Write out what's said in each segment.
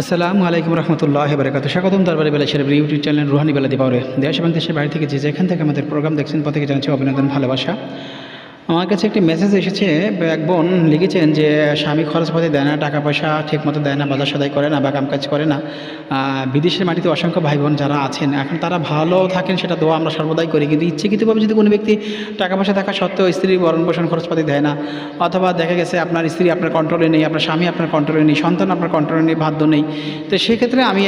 আসসালামু আলাইকুম রহমতুল্লাহ বারকাত স্বাগতম দরবারে বেলা সেরে ইউটিউব চ্যানেল রুহানি বেলা দিবারে দেশ এবং দেশের বাইরে থেকে যে যেখান থেকে আমাদের প্রোগ্রাম দেখছেন, প্রত্যেকে জানাচ্ছি অভিনন্দন, ভালোবাসা। আমার কাছে একটি মেসেজ এসেছে, এক বোন লিখেছেন যে, স্বামী খরচপাতি দেয় না, টাকা পয়সা ঠিকমতো দেয় না, বাজার সদাই করে না বা কামকাজ করে না। বিদেশের মাটিতে অসংখ্য ভাই বোন যারা আছেন, এখন তারা ভালো থাকেন, সেটা দোয়া আমরা সর্বদাই করি। কিন্তু ইচ্ছাকৃতভাবে যদি কোনো ব্যক্তি টাকা পয়সা থাকা সত্ত্বেও স্ত্রী বরণ পোষণ খরচপাতি দেয় না, অথবা দেখা গেছে আপনার স্ত্রী আপনার কন্ট্রোলে নেই, আপনার স্বামী আপনার কন্ট্রোলে নেই, সন্তান আপনার কন্ট্রোলে নেই, বাধ্য নেই, তো সেক্ষেত্রে আমি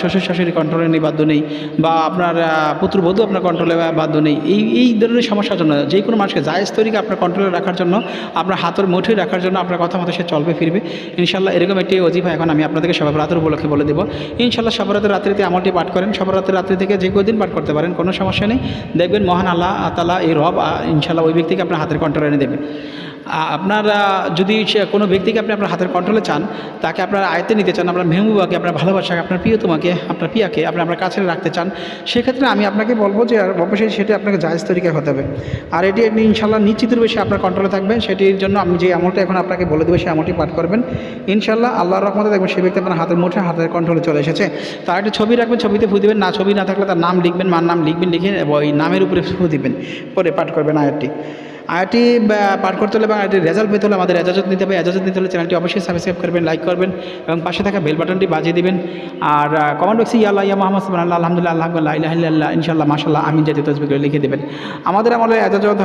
শ্বশুর শাশুড়ি কন্ট্রোলে নেই, বাধ্য নেই, বা আপনার পুত্রবধূ আপনার কন্ট্রোলে বাধ্য নেই, এই এই ধরনের সমস্যার জন্য যে কোনো মানুষকে জায়েজ তৈরিকে আপনার কন্ট্রোলে রাখার জন্য, আপনার হাতের মুঠে রাখার জন্য আপনার কথা মতো সে চলবে, ফিরবে। ইনশাল্লাহ এরকম একটি অজিফা এখন আমি আপনাদেরকে সবার রাতের উপলক্ষে বলে দেবো। ইনশাল্লাহ সবার রাতের রাত্রিতে আমলটি পাঠ করেন। সবার রাতের রাত্রি থেকে যে দিন পাঠ করতে পারেন, কোনো সমস্যা নেই। দেখবেন মহান আল্লাহ তালা এই রব ইনশাল্লাহ ওই ব্যক্তিকে আপনার হাতের কন্ট্রোলে এনে দেবে। আপনার যদি সে কোনো ব্যক্তিকে আপনি আপনার হাতের কন্ট্রোলে চান, তাকে আপনার আয়তে নিতে চান, আপনার মেহবুবাকে, আপনার ভালোবাসাকে, আপনার প্রিয়তমাকে, আপনার পিয়াকে, আপনি আপনার কাছে রাখতে চান, সেক্ষেত্রে আমি আপনাকে বলব যে অবশ্যই সেটি আপনাকে জায়জ তরিকায় হতে হবে। আর এটি ইনশাল্লাহ নিশ্চিত বেশি আপনার কন্ট্রোলে থাকবে সেটির জন্য আমি যে আমলটা এখন আপনাকে বলে দেবো সেই আমলটি পাঠ করবেন। ইনশাল্লাহ আল্লাহর রহমতে দেখবেন সেই ব্যক্তি আপনার হাতের মুঠে হাতের কন্ট্রোলে চলে এসেছে। তার একটা ছবি রাখবেন, ছবিতে ফু দেবেন, না ছবি না থাকলে তার নাম লিখবেন, মার নাম লিখবেন, লিখে, ওই নামের উপরে ফু দিবেন, পরে পাঠ করবেন আয়াতটি। বা, পাঠ করতে হলে এবং আয়াতটির রেজাল্ট পেতে হলে আমাদের এজাজত নিতে হবে। এজাজত নিতে হলে চ্যানেলটি অবশ্যই সাবস্ক্রাইব করবেন লাইক করবেন এবং পাশে থাকা বেল বাটনটি বাজিয়ে দিবেন। আর কমেন্ট বক্সে ইয়াল্লাহ ইয়া মোহাম্মদ সুবহানাল্লাহ আলহামদুলিল্লাহ আল্লাহ আল্লাহ ইলাহা ইল্লাল্লাহ ইনশাআল্লাহ মাশাআল্লাহ আমি জাতীয় করে লিখে দেবেন। আমাদের আমলে এজাজত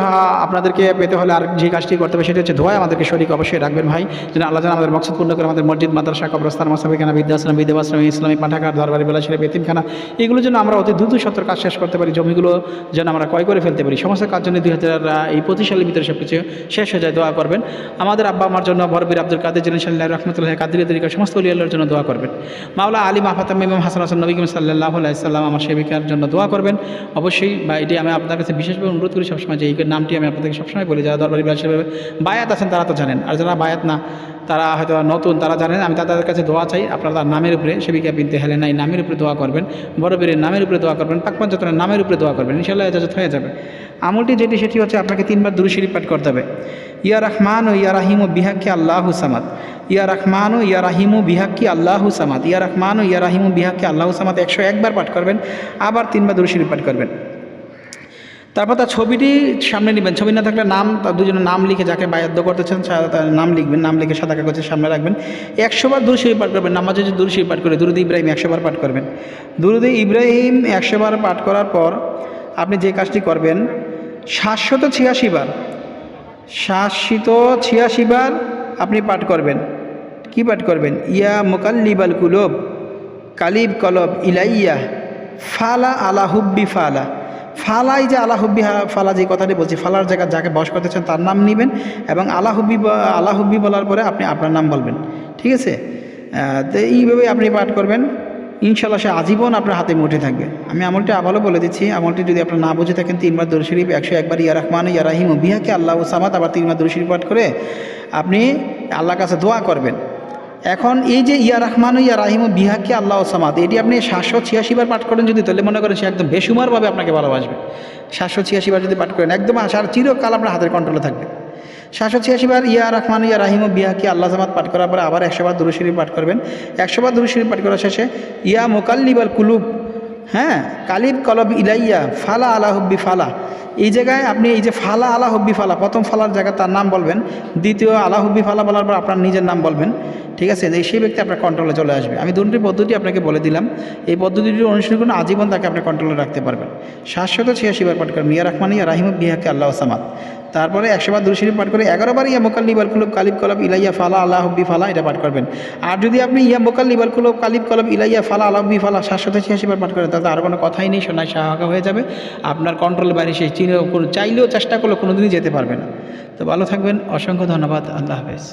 আপনাদেরকে পেতে হলে আর যে কাজটি করতে হবে সেটা হচ্ছে ধোয়া আমাদেরকে শরীর অবশ্যই রাখবেন ভাই। যেন আল্লাহ যেন আমাদের মকসদ পূর্ণ করে আমাদের মসজিদ মাদ্রাসা কবরস্থান মাসাবিখানা বিদ্যাশ্রম বিদ্যাশ্রম ইসলামিক পাঠাগার দরবারি বেলাশিরা বেতিমখানা এগুলো যেন আমরা অতি দ্রুত সত্তর কাজ শেষ করতে পারি জমিগুলো যেন আমরা ক্রয় করে ফেলতে পারি। সমস্ত কাজ জন্য দুই হাজার এই পঁচিশ সালের ভিতরে সব কিছু শেষ হয়ে যায়, দোয়া করবেন। আমাদের আব্বা আমার জন্য বরবির আব্দুল কাদের সাল্লাহ রহমতুল্লাহ কাদির তরিকা সমস্ত উলিয়াল্লার জন্য দোয়া করবেন। মাওলা আলী মাহাতাম ইমাম হাসান হাসান নবী কিম সাল্লাহ আলাইসাল্লাম আমার সেবিকার জন্য দোয়া করবেন। অবশ্যই বা এটি আমি আপনার কাছে বিশেষভাবে অনুরোধ করি সবসময় যে এই নামটি আমি আপনাদেরকে সবসময় বলি, যারা দরবারি ব্যবসা বায়াত আছেন তারা তো জানেন, আর যারা বায়াত না, তারা হয়তো নতুন, তারা জানেন, আমি তাদের কাছে দোয়া চাই, আপনারা তার নামের উপরে, সেবিকা বিনতে হেলেন এই নামের উপরে দোয়া করবেন, বড় বীরের নামের উপরে দোয়া করবেন পাকপাঞ্চতনের নামের উপরে দোয়া করবেন ইনশাল্লাহ এজাজত হয়ে যাবে। আমলটি যেটি, সেটি হচ্ছে আপনাকে তিনবার দুরুশরীফ পাঠ করতে হবে। ইয়া রহমান ও ইয়া রাহিম বিহাক্কি আল্লাহু সামাদ। ইয়া রহমান ও ইয়া রাহিম বিহাক্কি আল্লাহু সামাদ। ইয়া রহমান ও ইয়া রাহিম বিহাক্কি আল্লাহু সামাদ। একশো একবার পাঠ করবেন, আবার তিনবার দুরুশরীফ পাঠ করবেন। তারপর তার ছবিটি সামনে নেবেন। ছবি না থাকলে নাম, তার দুজনের নাম লিখে যাকে বায়াদ্য করতে চান তার নাম লিখবেন, নাম লিখে সাদা কাগজের সামনে রাখবেন। একশোবার দুরুশরীফ পাঠ করবেন, নামাজে যে দুরুশরীফ পাঠ করে, দুরুদ ইব্রাহিম একশোবার পাঠ করবেন। দুরুদ ইব্রাহিম একশোবার পাঠ করার পর আপনি যে কাজটি করবেন সাতশত ছিয়াশি বার। সাতশত ছিয়াশি বার আপনি পাঠ করবেন। কি পাঠ করবেন? ইয়া মোকাল্লিবাল কুলব, কালিব কলব ইলাইয়া, ফালা আলা হুব্বি ফালা। ফালাই যে আলা হুব্বি হা- ফালা যে কথাটি বলছি, ফালার জায়গা যাকে বস করতেছেন তার নাম নেবেন এবং আলা হুব্বি ব- আলা হুব্বি বলার পরে আপনি আপনার নাম বলবেন। ঠিক আছে? তো এইভাবে আপনি পাঠ করবেন। ইনশাল্লাহ সে আজীবন আপনার হাতে মুঠে থাকবে। আমি আমলটি আবারও বলে দিচ্ছি, আমলটি যদি আপনার না বুঝে থাকেন, তিনবার দরুদ শরীফ, একশো একবার ইয়া রহমান, ইয়া রাহিম বিহাকে আল্লাহ সামাত আবার তিনবার দরুদ শরীফ পাঠ করে আপনি আল্লাহর কাছে দোয়া করবেন। এখন এই যে ইয়া রহমান, ইয়া রাহিম বিহাকে আল্লাহ সামাদ, এটি আপনি সাতশো ছিয়াশি বার পাঠ করেন যদি, তাহলে মনে করেন সে একদম বেসুমারভাবে আপনাকে ভালোবাসবে। সাতশো ছিয়াশি বার যদি পাঠ করেন, একদম সারা চিরকাল আপনার হাতের কন্ট্রোলে থাকবে। সাতশো ছিয়াশি বার ইয়া রহমান, ইয়া রাহিম ও বিহাকি আল্লাহ জামাত পাঠ করার পরে আবার একশো বার পাঠ করবেন। একশো বার পাঠ করার শেষে, ইয়া মোকাল্লিবাল কুলুব হ্যাঁ কালিব কলব ইলাইয়া, ফালা আলা হব্বি ফালা। এই জায়গায় আপনি এই যে ফালা আলা হব্বি ফালা, প্রথম ফালার জায়গায় তার নাম বলবেন, দ্বিতীয় আলা হব্বি ফালা বলার পর আপনার নিজের নাম বলবেন। ঠিক আছে এই সেই ব্যক্তি আপনার কন্ট্রোলে চলে আসবে। আমি দুটি পদ্ধতি আপনাকে বলে দিলাম। এই পদ্ধতিটি অনুসরণ করে আজীবন তাকে আপনি কন্ট্রোলে রাখতে পারবেন। সাতশত ছিয়াশি বার পাঠ করেন মিয়া রহমান, ইয়া রাহিম বিহাকে আল্লাহ সামাদ তারপরে একশোবার বার দুরশরী পাঠ করে এগারো বার ইয়া মোকাল্লিবাল কুলব কালিব কলব ইলাইয়া ফালা আল্লাহ হব্বি ফালা, এটা পাঠ করবেন। আর যদি আপনি ইয়া নিবার কুলব কালিব কলব ইলাইয়া ফালা আল্লাহ হব্বি ফালা সাতশত ছিয়াশি বার পাঠ করেন, তাতে আর কোনো কথাই নেই শোনায় সাহাকা হয়ে যাবে। আপনার কন্ট্রোল বাইরে সেই চিনে চাইলেও চেষ্টা করলে কোনো দিনই যেতে পারবে না। তো ভালো থাকবেন, অসংখ্য ধন্যবাদ, আল্লাহ হাফেজ।